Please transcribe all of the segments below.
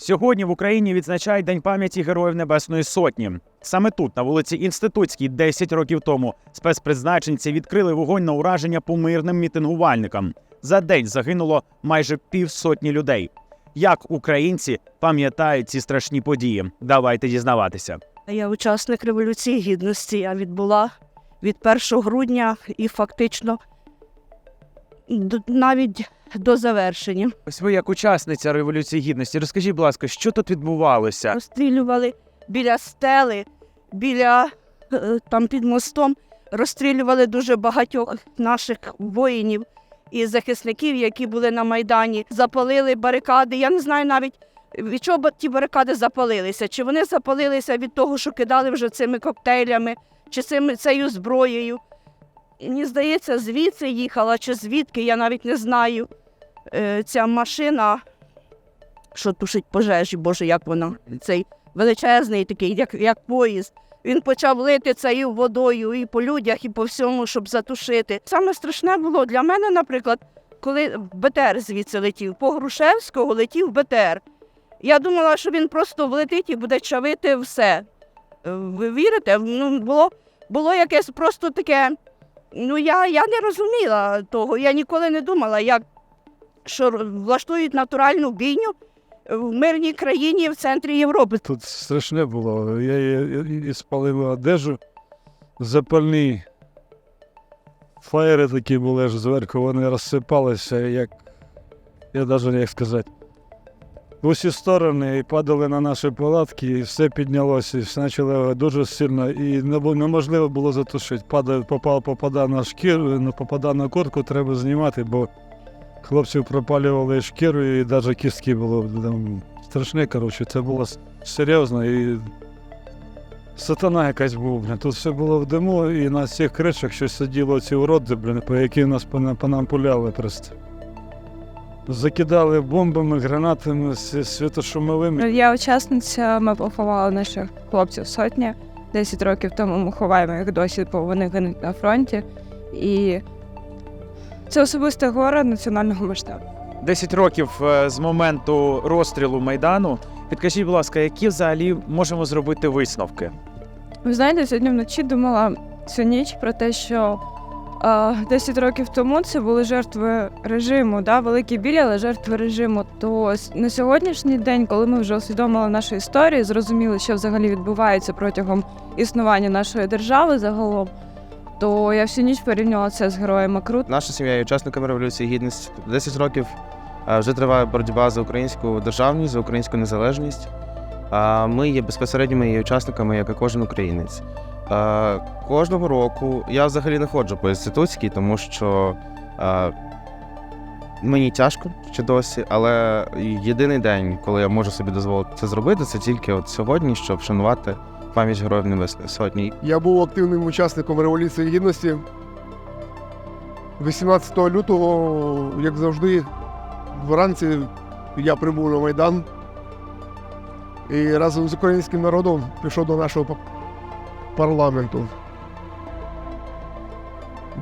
Сьогодні в Україні відзначають День пам'яті Героїв Небесної Сотні. Саме тут, на вулиці Інститутській, 10 років тому, спецпризначенці відкрили вогонь на ураження по мирним мітингувальникам. За день загинуло майже півсотні людей. Як українці пам'ятають ці страшні події? Давайте дізнаватися. Я учасник Революції Гідності. Я відбула від 1 грудня і фактично навіть до завершення. Ось ви як учасниця революції гідності. Розкажіть, будь ласка, що тут відбувалося? Розстрілювали біля стели, біля е, там під мостом. Розстрілювали дуже багатьох наших воїнів і захисників, які були на Майдані. Запалили барикади. Я не знаю навіть. Від чого ті барикади запалилися? Чи вони запалилися від того, що кидали вже цими коктейлями, чи цими цією зброєю? І Мені здається, звідси їхала, чи звідки, я навіть не знаю. Е, ця машина, що тушить пожежі, боже, як вона, цей величезний такий, як, як поїзд. Він почав лити цією водою і по людях, і по всьому, щоб затушити. Саме страшне було для мене, наприклад, коли БТР звідси летів, по Грушевського летів БТР. Я думала, що він просто влетить і буде чавити все. Е, Ви вірите? Ну, було, було якесь просто таке. Ну, я, я не розуміла того. Я ніколи не думала, як що влаштують натуральну бійню в мирній країні в центрі Європи. Тут страшне було. Я і, і спалив одежу. Запальні фаєри такі були ж зверху, вони розсипалися, як я навіть як сказати. В усі сторони і падали на наші палатки, і все піднялося, і почало дуже сильно, і неможливо було затушити. Падає, попав, попада на шкіру, ну, попада на куртку, треба знімати, бо хлопців пропалювали шкіру і навіть кістки було там, страшне, коротше, це було серйозно і сатана якась був. Блін. Тут все було в диму, і на цих кришах щось сиділо ці уроди, блін, по які нас по, по нам пуляли просто. Закидали бомбами, гранатами, світошумовими. Я учасниця, ми поховали наших хлопців сотні. 10 років тому ми ховаємо їх досі, бо вони гинуть на фронті. І це особисте горе національного масштабу. 10 років е, з моменту розстрілу майдану. Підкажіть, будь ласка, які взагалі можемо зробити висновки? Ви знаєте, сьогодні вночі думала всю ніч про те, що 10 років тому це були жертви режиму, да? великі білі, але жертви режиму. То на сьогоднішній день, коли ми вже усвідомили нашу історію, зрозуміли, що взагалі відбувається протягом існування нашої держави загалом, то я всю ніч порівнювала це з героями Крут. Наша сім'я є учасниками Революції Гідності. 10 років вже триває боротьба за українську державність, за українську незалежність. Ми є безпосередніми її учасниками, як і кожен українець. Е, Кожного року я взагалі не ходжу по інститутській, тому що е, мені тяжко ще досі, але єдиний день, коли я можу собі дозволити це зробити, це тільки от сьогодні, щоб вшанувати пам'ять Героїв Небесної Сотні. Я був активним учасником Революції Гідності. 18 лютого, як завжди, вранці я прибув на Майдан і разом з українським народом пішов до нашого парламенту.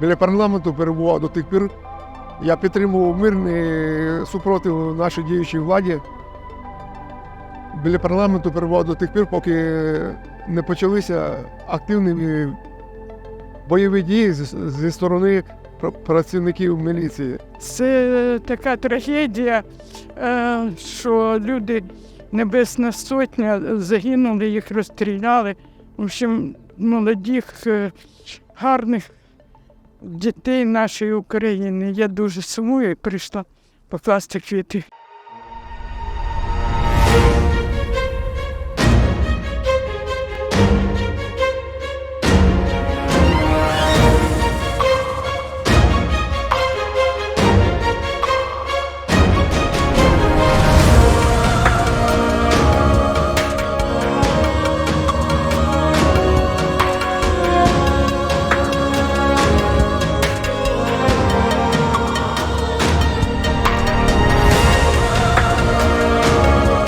Біля парламенту перебував до тих пір. Я підтримував мирний супротив нашій діючій владі. Біля парламенту перебував до тих пір, поки не почалися активні бойові дії зі сторони працівників міліції. Це така трагедія, е, що люди Небесна Сотня загинули, їх розстріляли. В общем, молодих, е, гарних дітей нашої України. Я дуже сумую і прийшла покласти квіти.